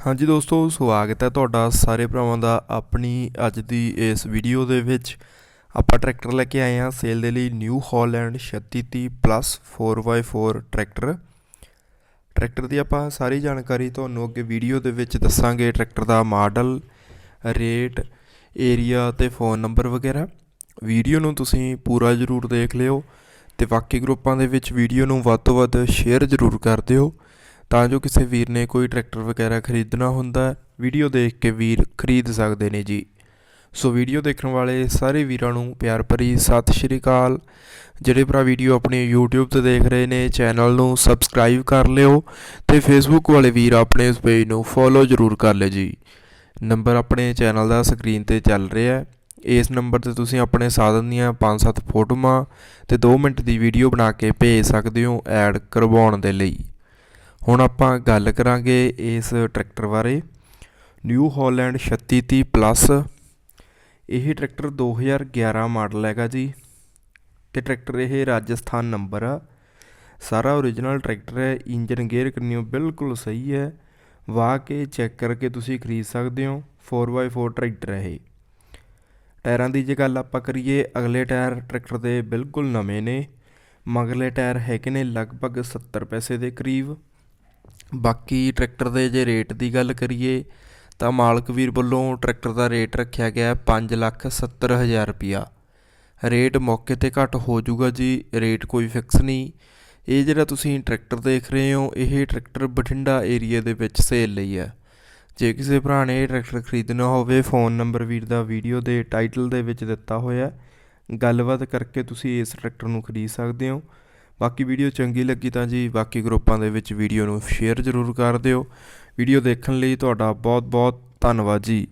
ਹਾਂਜੀ ਦੋਸਤੋ, ਸਵਾਗਤ ਹੈ ਤੁਹਾਡਾ ਸਾਰੇ ਭਰਾਵਾਂ ਦਾ ਆਪਣੀ ਅੱਜ ਦੀ ਇਸ ਵੀਡੀਓ ਦੇ ਵਿੱਚ। ਆਪਾਂ ਟਰੈਕਟਰ ਲੈ ਕੇ ਆਏ ਹਾਂ ਸੇਲ ਦੇ ਲਈ New Holland 3630 plus 4x4 tractor tractor ਦੀ ਆਪਾਂ ਸਾਰੀ ਜਾਣਕਾਰੀ ਤੁਹਾਨੂੰ ਅੱਗੇ ਵੀਡੀਓ ਦੇ ਵਿੱਚ ਦੱਸਾਂਗੇ। ਟਰੈਕਟਰ ਦਾ ਮਾਡਲ ਰੇਟ ਏਰੀਆ ਤੇ ਫੋਨ ਨੰਬਰ ਵਗੈਰਾ। ਵੀਡੀਓ ਨੂੰ ਤੁਸੀਂ ਪੂਰਾ ਜ਼ਰੂਰ ਦੇਖ ਲਿਓ ਤੇ ਬਾਕੀ ਗਰੁੱਪਾਂ ਦੇ ਵਿੱਚ ਵੀਡੀਓ ਨੂੰ ਵੱਧ ਤੋਂ ਵੱਧ ਸ਼ੇਅਰ ਜ਼ਰੂਰ ਕਰ ਦਿਓ। ਤਾਂ ਜੋ ਕਿਸੇ ਵੀਰ ਨੇ ਕੋਈ ਟਰੈਕਟਰ ਵਗੈਰਾ ਖਰੀਦਣਾ ਹੁੰਦਾ, ਵੀਡੀਓ ਦੇਖ ਕੇ ਵੀਰ ਖਰੀਦ ਸਕਦੇ ਨੇ ਜੀ। ਸੋ ਵੀਡੀਓ ਦੇਖਣ ਵਾਲੇ ਸਾਰੇ ਵੀਰਾਂ ਨੂੰ ਪਿਆਰ ਭਰੀ ਸਤਿ ਸ਼੍ਰੀ ਅਕਾਲ। ਜਿਹੜੇ ਭਰਾ ਵੀਡੀਓ ਆਪਣੀ YouTube ਤੇ ਦੇਖ ਰਹੇ ਨੇ, ਚੈਨਲ ਨੂੰ ਸਬਸਕ੍ਰਾਈਬ ਕਰ ਲਿਓ ਤੇ Facebook ਵਾਲੇ ਵੀਰ ਆਪਣੇ ਇਸ ਪੇਜ ਨੂੰ ਫੋਲੋ ਜ਼ਰੂਰ ਕਰ ਲਿਓ ਜੀ। ਨੰਬਰ ਆਪਣੇ ਚੈਨਲ ਦਾ ਸਕਰੀਨ ਤੇ ਚੱਲ ਰਿਹਾ ਹੈ। ਇਸ ਨੰਬਰ ਤੇ ਤੁਸੀਂ ਆਪਣੇ ਸਾਧਨ ਦੀਆਂ 5-7 ਫੋਟੋਆਂ ਤੇ 2 ਮਿੰਟ ਦੀ ਵੀਡੀਓ ਬਣਾ ਕੇ ਭੇਜ ਸਕਦੇ ਹੋ ਐਡ ਕਰਵਾਉਣ ਦੇ ਲਈ। ਹੁਣ ਆਪਾਂ ਗੱਲ ਕਰਾਂਗੇ ਇਸ ਟਰੈਕਟਰ ਬਾਰੇ। ਨਿਊ ਹਾਲੈਂਡ 3630 ਪਲੱਸ ਇਹ ਟਰੈਕਟਰ 2011 ਮਾਡਲ ਹੈਗਾ ਜੀ। ਤੇ ਟਰੈਕਟਰ ਇਹ ਰਾਜਸਥਾਨ ਨੰਬਰ ਆ। ਸਾਰਾ ਓਰੀਜਨਲ ਟਰੈਕਟਰ ਹੈ। ਇੰਜਨ ਗੇਅਰ ਕੰਨਿਓ ਬਿਲਕੁਲ ਸਹੀ ਹੈ। ਵਾਹ ਕੇ ਚੈੱਕ ਕਰਕੇ ਤੁਸੀਂ ਖਰੀਦ ਸਕਦੇ ਹੋ। 4x4 ਟਰੈਕਟਰ ਹੈ ਇਹ। ਟਾਇਰਾਂ ਦੀ ਜੇ ਗੱਲ ਆਪਾਂ ਕਰੀਏ, ਅਗਲੇ ਟਾਇਰ ਟਰੈਕਟਰ ਦੇ ਬਿਲਕੁਲ ਨਵੇਂ ਨੇ। ਮਗਰਲੇ ਟਾਇਰ ਹੈਗੇ ਨੇ ਲਗਭਗ 70 ਪੈਸੇ ਦੇ ਕਰੀਬ। ਬਾਕੀ ਟਰੈਕਟਰ ਦੇ ਜੇ ਰੇਟ ਦੀ ਗੱਲ ਕਰੀਏ, ਤਾਂ ਮਾਲਕ ਵੀਰ ਵੱਲੋਂ ਟਰੈਕਟਰ ਦਾ ਰੇਟ ਰੱਖਿਆ ਗਿਆ ਪੰਜ ਲੱਖ ਸੱਤਰ ਹਜ਼ਾਰ ਰੁਪਈਆ ਰੇਟ ਮੌਕੇ ਤੇ ਘੱਟ ਹੋ ਜਾਊਗਾ ਜੀ, ਰੇਟ ਕੋਈ ਫਿਕਸ ਨਹੀਂ। ਇਹ ਜਿਹੜਾ ਤੁਸੀਂ ਟਰੈਕਟਰ ਦੇਖ ਰਹੇ ਹੋ, ਇਹ ਟਰੈਕਟਰ ਬਠਿੰਡਾ ਏਰੀਆ ਦੇ ਵਿੱਚ ਸੇਲ ਲਈ ਹੈ। ਜੇ ਕਿਸੇ ਭਰਾ ਨੇ ਇਹ ਟਰੈਕਟਰ ਖਰੀਦਣਾ ਹੋਵੇ ਫੋਨ ਨੰਬਰ ਵੀਰ ਦਾ ਵੀਡੀਓ ਦੇ ਟਾਈਟਲ ਦੇ ਵਿੱਚ ਦਿੱਤਾ ਹੋਇਆ ਗੱਲਬਾਤ ਕਰਕੇ ਤੁਸੀਂ ਇਸ ਟਰੈਕਟਰ ਨੂੰ ਖਰੀਦ ਸਕਦੇ ਹੋ। ਬਾਕੀ ਵੀਡੀਓ ਚੰਗੀ ਲੱਗੀ ਤਾਂ ਜੀ ਬਾਕੀ ਗਰੁੱਪਾਂ ਦੇ ਵਿੱਚ ਵੀਡੀਓ ਨੂੰ ਸ਼ੇਅਰ ਜ਼ਰੂਰ ਕਰ ਦਿਓ। ਵੀਡੀਓ ਦੇਖਣ ਲਈ ਤੁਹਾਡਾ ਬਹੁਤ ਬਹੁਤ ਧੰਨਵਾਦ ਜੀ।